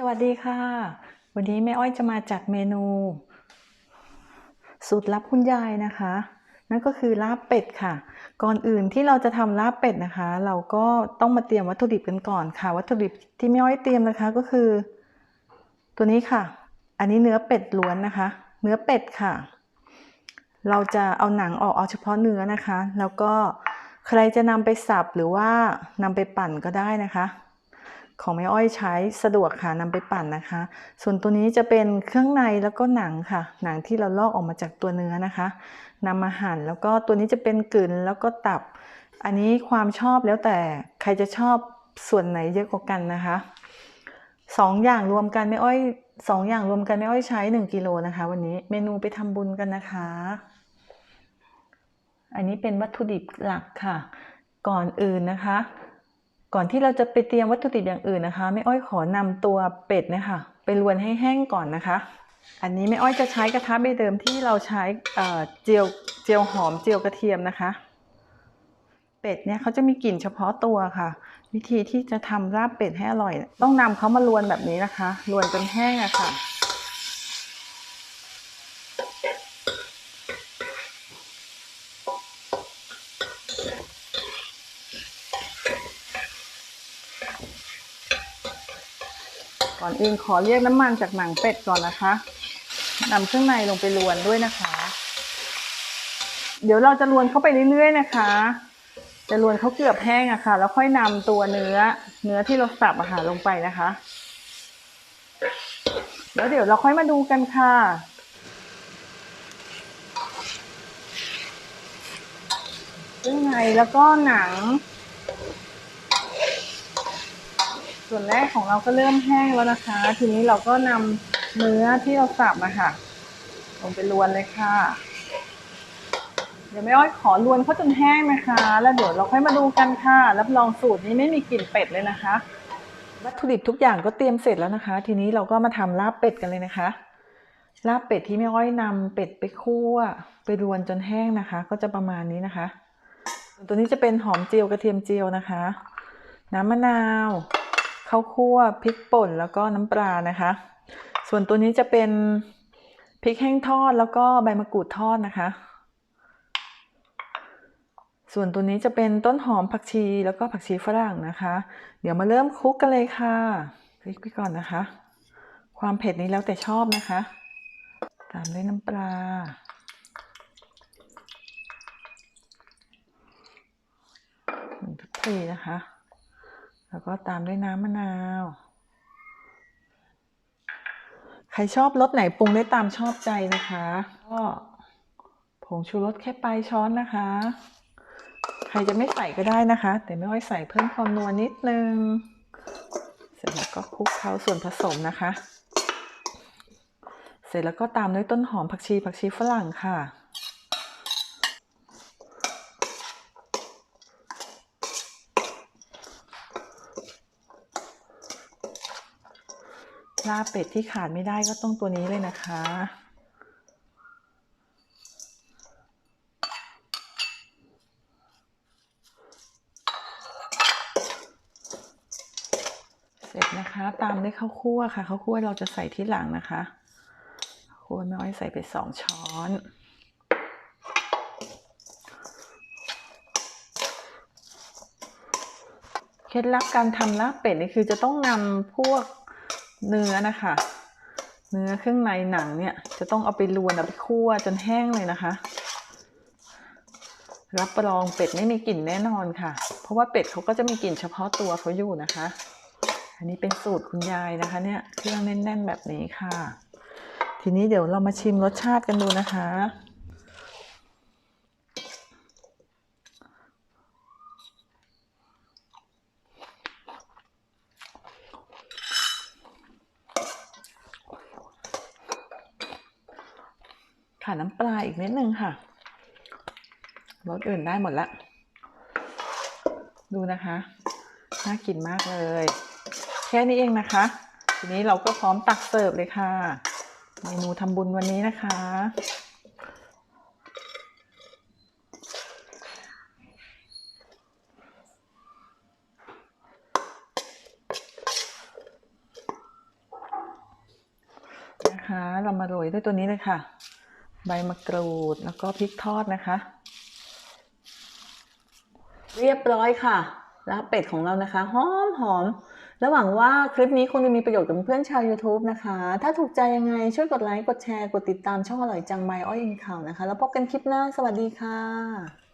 สวัสดีค่ะ วันนี้แม่อ้อยจะมาจัดเมนู สูตรลับคุณยายนะคะ นั่นก็คือลาบเป็ดค่ะ ก่อนอื่นที่เราจะทำลาบเป็ดนะคะ เราก็ต้องมาเตรียมวัตถุดิบกันก่อนค่ะ วัตถุดิบที่แม่อ้อยเตรียมนะคะก็คือ ตัวนี้ค่ะ อันนี้เนื้อเป็ดล้วนนะคะ เนื้อเป็ดค่ะ เราจะเอาหนังออกเอาเฉพาะเนื้อนะคะ แล้วก็ใครจะนำไปสับหรือว่านำไปปั่นก็ได้นะคะ ของแม่อ้อยใช้สะดวกค่ะนำไปปั่นนะคะ ส่วนตัวนี้จะเป็นเครื่องในแล้วก็หนังค่ะ หนังที่เราลอกออกมาจากตัวเนื้อนะคะนำมาหั่นแล้วก็ตัวนี้จะเป็นกลืนแล้วก็ตับ อันนี้ความชอบแล้วแต่ใครจะชอบส่วนไหนเยอะกว่ากันนะคะสองอย่างรวมกันแม่อ้อยสองอย่างรวมกันแม่อ้อยใช้หนึ่งกิโลนะคะ วันนี้เมนูไปทำบุญกันนะคะ อันนี้เป็นวัตถุดิบหลักค่ะ ก่อนอื่นนะคะ ก่อนที่เราจะไปเตรียมวัตถุดิบอย่างอื่นนะคะแม่อ้อยขอนำตัวเป็ดนี่ยค่ะไปลวนให้แห้งก่อนนะคะ อันนี้แม่อ้อยจะใช้กระทะใบเดิมที่เราใช้เเจียวเจียวหอมเจียวกระเทียมนะคะ เป็ดเนี่ยเขาจะมีกลิ่นเฉพาะตัวค่ะ วิธีที่จะทำลาบเป็ดให้อร่อย ต้องนำเขามาลวนแบบนี้นะคะลวนจนแห้งอะค่ะ ก่อนอื่นขอเรียกน้ำมันจากหนังเป็ดก่อนนะคะนำเครื่องในลงไปลวนด้วยนะคะ เดี๋ยวเราจะลวนเข้าไปเรื่อยๆนะคะจะลวนเขาเกือบแห้งอะค่ะ แล้วค่อยนำตัวเนื้อ เนื้อที่เราสับอาหารลงไปนะคะ แล้วเดี๋ยวเราค่อยมาดูกันค่ะเครื่องในแล้วก็หนัง ส่วนแรกของเราก็เริ่มแห้งแล้วนะคะ ทีนี้เราก็นำเนื้อที่เราสับมาค่ะ ลงไปลวนเลยค่ะ เดี๋ยวแม่อ้อยขอลวนเขาจนแห้งนะคะ แล้วเดี๋ยวเราค่อยมาดูกันค่ะ รับรองสูตรนี้ไม่มีกลิ่นเป็ดเลยนะคะ วัตถุดิบทุกอย่างก็เตรียมเสร็จแล้วนะคะ ทีนี้เราก็มาทำลาบเป็ดกันเลยนะคะ ลาบเป็ดที่แม่อ้อยนำเป็ดไปคั่ว ไปรวนจนแห้งนะคะ ก็จะประมาณนี้นะคะส่วนตัวนี้จะเป็นหอมเจียวกระเทียมเจียวนะคะ น้ำมะนาว ข้าวคั่วพริกป่นแล้วก็น้ำปลานะคะ ส่วนตัวนี้จะเป็นพริกแห้งทอดแล้วก็ใบมะกรูดทอดนะคะ ส่วนตัวนี้จะเป็นต้นหอมผักชีแล้วก็ผักชีฝรั่งนะคะ เดี๋ยวมาเริ่มคลุกกันเลยค่ะพริกไปก่อนนะคะ ความเผ็ดนี้แล้วแต่ชอบนะคะ ตามด้วยน้ำปลาหนึ่งทัพพีนะคะ แล้วก็ตามด้วยน้ำมะนาว ใครชอบรสไหนปรุงได้ตามชอบใจนะคะ ก็ผงชูรสแค่ปลายช้อนนะคะ ใครจะไม่ใส่ก็ได้นะคะ แต่ไม่ค่อยใส่เพิ่มความนัวนิดนึง เสร็จแล้วก็คลุกเคล้าส่วนผสมนะคะ เสร็จแล้วก็ตามด้วยต้นหอมผักชีผักชีฝรั่งค่ะ ลาบเป็ดที่ขาดไม่ได้ก็ต้องตัวนี้เลยนะคะ เสร็จนะคะ ตามด้วยข้าวคั่วค่ะข้าวคั่วเราจะใส่ที่หลังนะคะข้าวคั่วแม่อ้อยใส่ไปสองช้อนเคล็ดลับการทำลาบเป็ดนี่คือจะต้องนำพวก เนื้อนะคะ เนื้อเครื่องในหนังเนี่ย จะต้องเอาไปลวนเอาไปคั่วจนแห้งเลยนะคะ รับรองเป็ดไม่มีกลิ่นแน่นอนค่ะ เพราะว่าเป็ดเขาก็จะมีกลิ่นเฉพาะตัวเขาอยู่นะคะ อันนี้เป็นสูตรคุณยายนะคะ เนี่ยเครื่องแน่น ๆ แบบนี้ค่ะ ทีนี้เดี๋ยวเรามาชิมรสชาติกันดูนะคะ ขาน้ำปลาอีกนิดนึงค่ะรสอื่นได้หมดละ ดูนะคะ น่ากินมากเลย แค่นี้เองนะคะ ทีนี้เราก็พร้อมตักเสิร์ฟเลยค่ะ เมนูทำบุญวันนี้นะคะ นะคะ เรามาโรยด้วยตัวนี้เลยค่ะ ใบมะกรูดแล้วก็พริกทอดนะคะ เรียบร้อยค่ะลาบเป็ดของเรานะคะหอมหอมและหวังว่าคลิปนี้คงจะมีประโยชน์กับเพื่อนชาว YouTube นะคะ ถ้าถูกใจยังไงช่วยกดไลค์ กดแชร์ กดติดตามช่องอร่อยจังไมอ้อยอิงข่าวนะคะ แล้วพบกันคลิปหน้า สวัสดีค่ะ